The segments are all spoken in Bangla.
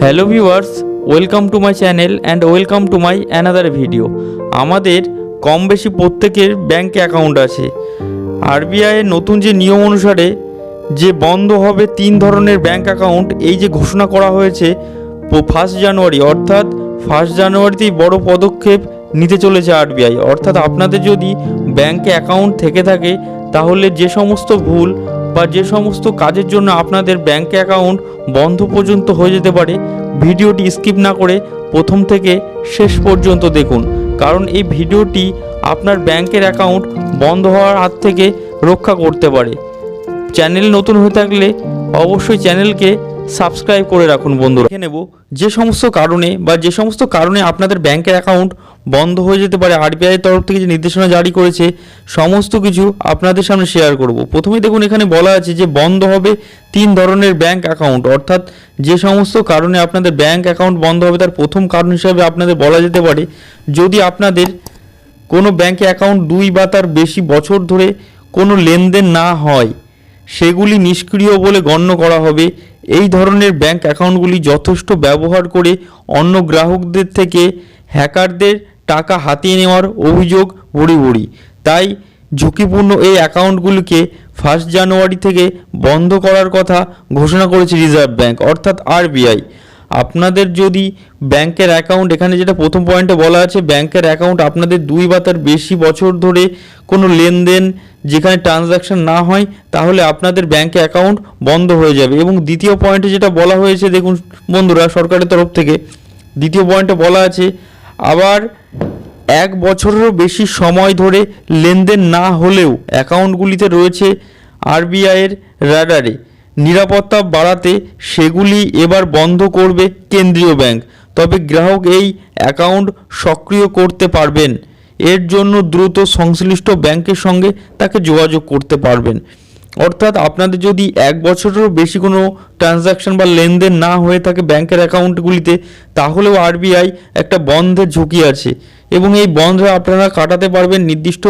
Hello viewers welcome to my channel and welcome to my another video আমাদের কম বেশি প্রত্যেকের ব্যাঙ্কে অ্যাকাউন্ট আছে। আরবিআইয়ের নতুন যে নিয়ম অনুসারে যে বন্ধ হবে তিন ধরনের ব্যাঙ্ক অ্যাকাউন্ট এই যে ঘোষণা করা হয়েছে ফার্স্ট জানুয়ারি অর্থাৎ ফার্স্ট জানুয়ারিতেই বড় পদক্ষেপ নিতে চলেছে আরবিআই অর্থাৎ আপনাদের যদি ব্যাঙ্কে অ্যাকাউন্ট থেকে থাকে, তাহলে যে সমস্ত ভুল বা যে সমস্ত কাজের জন্য আপনাদের ব্যাঙ্ক অ্যাকাউন্ট বন্ধ পর্যন্ত হয়ে যেতে পারে, ভিডিওটি স্কিপ না করে প্রথম থেকে শেষ পর্যন্ত দেখুন। কারণ এই ভিডিওটি আপনার ব্যাংকের অ্যাকাউন্ট বন্ধ হওয়ার হাত থেকে রক্ষা করতে পারে। চ্যানেল নতুন হয়ে থাকলে অবশ্যই চ্যানেলকে সাবস্ক্রাইব করে রাখুন বন্ধুরা। দেখে নেব যে সমস্ত কারণে বা যে সমস্ত কারণে আপনাদের ব্যাংকের অ্যাকাউন্ট বন্ধ হয়ে যেতে পারে, আরবিআই তরফ থেকে যে নির্দেশনা জারি করেছে, সমস্ত কিছু আপনাদের সামনে শেয়ার করব। প্রথমেই দেখুন, এখানে বলা আছে যে বন্ধ হবে তিন ধরনের ব্যাংক অ্যাকাউন্ট। অর্থাৎ যে সমস্ত কারণে আপনাদের ব্যাংক অ্যাকাউন্ট বন্ধ হবে, তার প্রথম কারণ হিসাবে আপনাদের বলা যেতে পারে, যদি আপনাদের কোনো ব্যাংকে অ্যাকাউন্ট দুই বা তার বেশি বছর ধরে কোনো লেনদেন না হয় সেগুলি নিষ্ক্রিয় বলে গণ্য করা হবে। এই ধরনের ব্যাঙ্ক অ্যাকাউন্টগুলি যথেষ্ট ব্যবহার করে অন্য গ্রাহকদের থেকে হ্যাকারদের টাকা হাতিয়ে নেওয়ার অভিযোগ ভরি ভরি তাই ঝুঁকিপূর্ণ এই অ্যাকাউন্টগুলিকে ফার্স্ট জানুয়ারি থেকে বন্ধ করার কথা ঘোষণা করেছে রিজার্ভ ব্যাঙ্ক অর্থাৎ আরবিআই আপনাদের যদি ব্যাংকের অ্যাকাউন্ট, এখানে যেটা প্রথম পয়েন্টে বলা আছে, ব্যাংকের অ্যাকাউন্ট আপনাদের দুই বা তার বেশি বছর ধরে কোনো লেনদেন যেখানে ট্রানজাকশন না হয়, তাহলে আপনাদের ব্যাংকে অ্যাকাউন্ট বন্ধ হয়ে যাবে। এবং দ্বিতীয় পয়েন্টে যেটা বলা হয়েছে, দেখুন বন্ধুরা, সরকারের তরফ থেকে, দ্বিতীয় পয়েন্টে বলা আছে, আবার এক বছরেরও বেশি সময় ধরে লেনদেন না হলেও অ্যাকাউন্টগুলিতে রয়েছে আরবিআইয়ের রাডারে। নিরাপত্তা বাড়াতে সেগুলি এবার বন্ধ করবে কেন্দ্রীয় ব্যাংক। তবে গ্রাহক এই অ্যাকাউন্ট সক্রিয় করতে পারবেন। এর জন্য দ্রুত সংশ্লিষ্ট ব্যাংকের সঙ্গে তাকে যোগাযোগ করতে পারবেন। অর্থাৎ আপনাদের যদি এক বছরেরও বেশি কোনো ট্রানজাকশন বা লেনদেন না হয়ে থাকে ব্যাংকের অ্যাকাউন্টগুলিতে, তাহলেও আরবিআই একটা বন্ধের ঝুঁকি আছে। এবং এই বন্ধ আপনারা কাটাতে পারবেন নির্দিষ্ট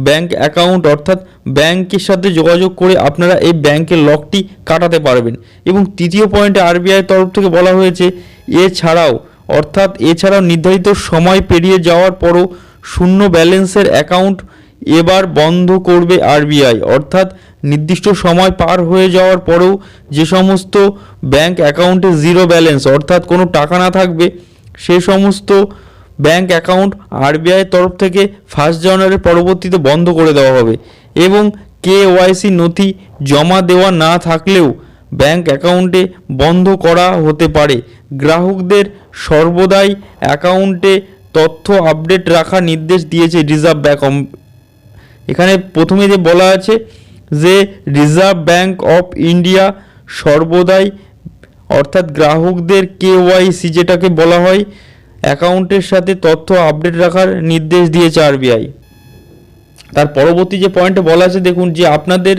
ব্যাংক অ্যাকাউন্ট, অর্থাৎ ব্যাংকের সাথে যোগাযোগ করে আপনারা এই ব্যাংকের লকটি কাটাতে পারবেন। এবং তৃতীয় পয়েন্টে আরবিআই তরফ থেকে বলা হয়েছে, এছাড়াও, অর্থাৎ এছাড়াও নির্ধারিত সময় পেরিয়ে যাওয়ার পরও শূন্য ব্যালেন্সের অ্যাকাউন্ট এবার বন্ধ করবে আরবিআই। অর্থাৎ নির্দিষ্ট সময় পার হয়ে যাওয়ার পরেও যে সমস্ত ব্যাংক অ্যাকাউন্টে জিরো ব্যালেন্স, অর্থাৎ কোনো টাকা না থাকবে, সে সমস্ত ব্যাংক অ্যাকাউন্ট আরবিআই তরফ থেকে ফার্স্ট জানুয়ারি পরবর্তীতে বন্ধ করে দেওয়া হবে এবং কে ওয়াইসি নথি জমা দেওয়া না থাকলেও ব্যাংক অ্যাকাউন্টে বন্ধ করা হতে পারে। গ্রাহকদের সর্বদাই অ্যাকাউন্টে তথ্য আপডেট রাখার নির্দেশ দিয়েছে রিজার্ভ ব্যাংক এখানে প্রথমে যে বলা আছে যে রিজার্ভ ব্যাঙ্ক অফ ইন্ডিয়া সর্বদাই, অর্থাৎ গ্রাহকদের কে ওয়াইসি যেটাকে বলা হয়, অ্যাকাউন্টের সাথে তথ্য আপডেট রাখার নির্দেশ দিয়েছে আরবিআই তার পরবর্তী যে পয়েন্টে বলা আছে, দেখুন যে আপনাদের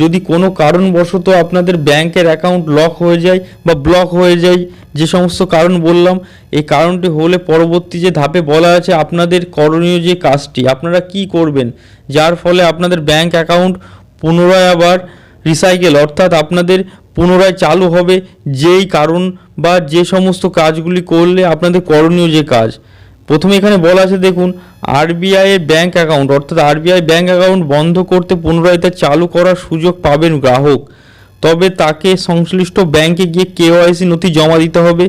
যদি কোনো কারণবশত আপনাদের ব্যাংকের অ্যাকাউন্ট লক হয়ে যায় বা ব্লক হয়ে যায়, যে সমস্ত কারণ বললাম, এই কারণটি হলে পরবর্তী যে ধাপে বলা আছে, আপনাদের করণীয় যে কাজটি, আপনারা কি করবেন? যার ফলে আপনাদের ব্যাংক অ্যাকাউন্ট পুনরায় আবার রিসাইকেল অর্থাৎ আপনাদের পুনরায় চালু হবে যেই কারণ বা যে সমস্ত কাজগুলি করলে আপনাদের করণীয় যে কাজ। প্রথমে এখানে বলা আছে, দেখুন আরবিআই এর ব্যাংক অ্যাকাউন্ট অর্থাৎ আরবিআই ব্যাংক অ্যাকাউন্ট বন্ধ করতে পুনরায় তা চালু করার সুযোগ পাবেন গ্রাহক। তবে তাকে সংশ্লিষ্ট ব্যাংকে গিয়ে কেওয়াইসি নথি জমা দিতে হবে।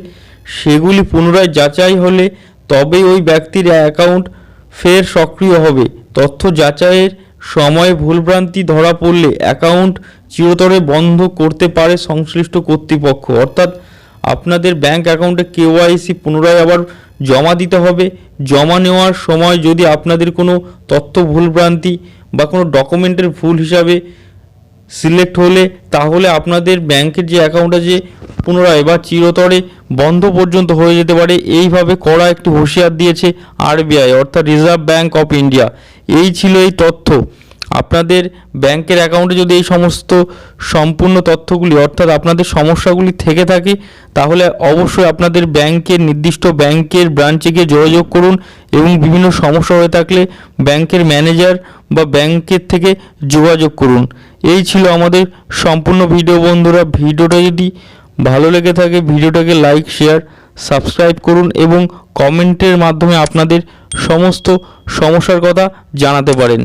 সেগুলি পুনরায় যাচাই হলে তবেই ওই ব্যক্তির অ্যাকাউন্ট ফের সক্রিয় হবে। তথ্য যাচাইয়ের সময় ভুলভ্রান্তি ধরা পড়লে অ্যাকাউন্ট চিরতরে বন্ধ করতে পারে সংশ্লিষ্ট কর্তৃপক্ষ। অর্থাৎ আপনাদের ব্যাংক অ্যাকাউন্টে কেওয়াইসি পুনরায় আবার জমা দিতে হবে। জমা নেওয়ার সময় যদি আপনাদের কোনো তথ্য ভুলভ্রান্তি বা কোনো ডকুমেন্টের ভুল হিসাবে সিলেক্ট হলে, তাহলে আপনাদের ব্যাংকের যে অ্যাকাউন্ট আছে পুনরায় বা চিরতরে বন্ধ পর্যন্ত হয়ে যেতে পারে। এইভাবে কড়া একটি হুঁশিয়ার দিয়েছে আরবিআই অর্থাৎ রিজার্ভ ব্যাংক অফ ইন্ডিয়া এই ছিল এই তথ্য। আপনাদের ব্যাংকের অ্যাকাউন্টে যদি এই সমস্ত সম্পূর্ণ তথ্যগুলি, অর্থাৎ আপনাদের সমস্যাগুলি থেকে থাকে, তাহলে অবশ্যই আপনাদের ব্যাংকের নির্দিষ্ট ব্যাংকের ব্রাঞ্চে গিয়ে যোগাযোগ করুন এবং বিভিন্ন সমস্যা হয়ে থাকলে ব্যাংকের ম্যানেজার বা ব্যাংকের থেকে যোগাযোগ করুন। এই ছিল আমাদের সম্পূর্ণ ভিডিও বন্ধুরা। ভিডিওটা যদি ভালো লেগে থাকে, ভিডিওটাকে লাইক, শেয়ার, সাবস্ক্রাইব করুন এবং কমেন্টের মাধ্যমে আপনাদের সমস্ত সমস্যার কথা জানাতে পারেন।